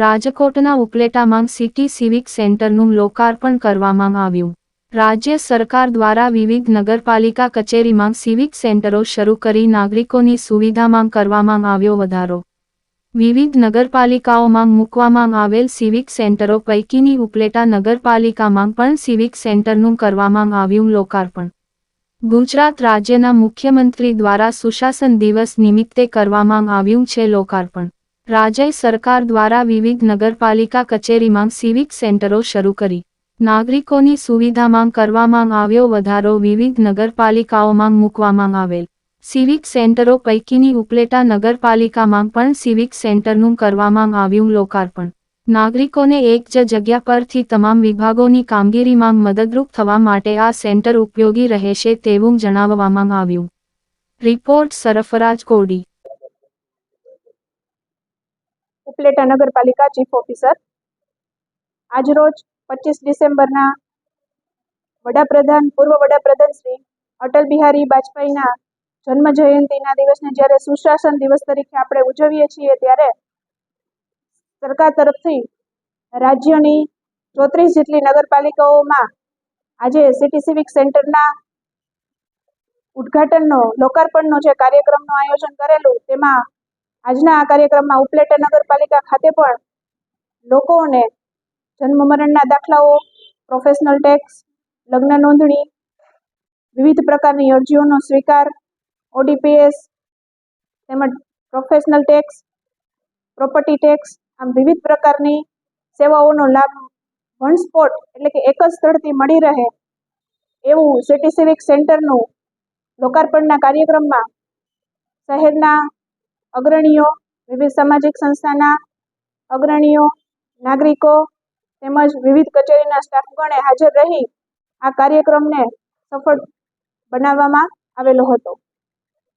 રાજકોટના ઉપલેટામાં city civic સેન્ટરનું લોકાર્પણ કરવામાં આવ્યું. રાજ્ય સરકાર દ્વારા વિવિધ નગરપાલિકા કચેરીમાં સિવિક સેન્ટરો શરૂ કરી નાગરિકોની સુવિધામાં કરવામાં આવ્યો વધારો. વિવિધ નગરપાલિકાઓમાં મૂકવામાં આવેલ સિવિક સેન્ટરો પૈકીની ઉપલેટા નગરપાલિકામાં પણ સિવિક સેન્ટરનું કરવામાં આવ્યું લોકાર્પણ. ગુજરાત રાજ્યના મુખ્યમંત્રી દ્વારા સુશાસન દિવસ નિમિત્તે કરવામાં આવ્યું છે લોકાર્પણ. રાજ્ય સરકાર દ્વારા વિવિધ નગરપાલિકા કચેરીમાં સિવિક સેન્ટરો શરૂ કરી. નાગરિકોની સુવિધામાં કરવામાં આવ્યો વધારો વિવિધ નગરપાલિકાઓમાં મૂકવામાં આવેલ. સિવિક સેન્ટરો પૈકીની ઉપલેટા નગરપાલિકામાં પણ સિવિક સેન્ટરનું કરવામાં આવ્યું લોકાર્પણ. નાગરિકોને એક જ જગ્યા પરથી તમામ વિભાગોની કામગીરીમાં મદદરૂપ થવા માટે આ સેન્ટર ઉપયોગી રહેશે તેવું જણાવવામાં આવ્યું. રિપોર્ટ સરફરાજ કોડી. ઉપલેટા નગરપાલિકા ચીફ ઓફિસર આજરોજ પચીસ ડિસેમ્બરના વડાપ્રધાન, પૂર્વ વડાપ્રધાન શ્રી અટલ બિહારી વાજપેયીના જન્મ જયંતિના દિવસને જ્યારે સુશાસન દિવસ તરીકે આપણે ઉજવીએ છીએ ત્યારે સરકાર તરફથી રાજ્યની ચોત્રીસ જેટલી નગરપાલિકાઓમાં આજે સિટી સિવિક સેન્ટરના ઉદ્ઘાટનનો, લોકાર્પણનો જે કાર્યક્રમનું આયોજન કરેલું, તેમાં આજના આ કાર્યક્રમમાં ઉપલેટા નગરપાલિકા ખાતે પણ લોકોને જન્મ મરણના દાખલાઓ પ્રોફેશનલ ટેક્સ લગ્ન નોંધણી, વિવિધ પ્રકારની અરજીઓનો સ્વીકાર ઓડીપીએસ તેમજ પ્રોફેશનલ ટેક્સ પ્રોપર્ટી ટેક્સ આમ વિવિધ પ્રકારની સેવાઓનો લાભ વન સ્પોટ એટલે કે એક જ સ્થળથી મળી રહે એવું સિટી સિવિક સેન્ટરનું લોકાર્પણના કાર્યક્રમમાં શહેરના અગ્રણીઓ, વિવિધ સામાજિક સંસ્થાના અગ્રણીઓ, નાગરિકો તેમજ વિવિધ કચેરીના સ્ટાફગણે હાજર રહી આ કાર્યક્રમને સફળ બનાવવામાં આવેલો હતો.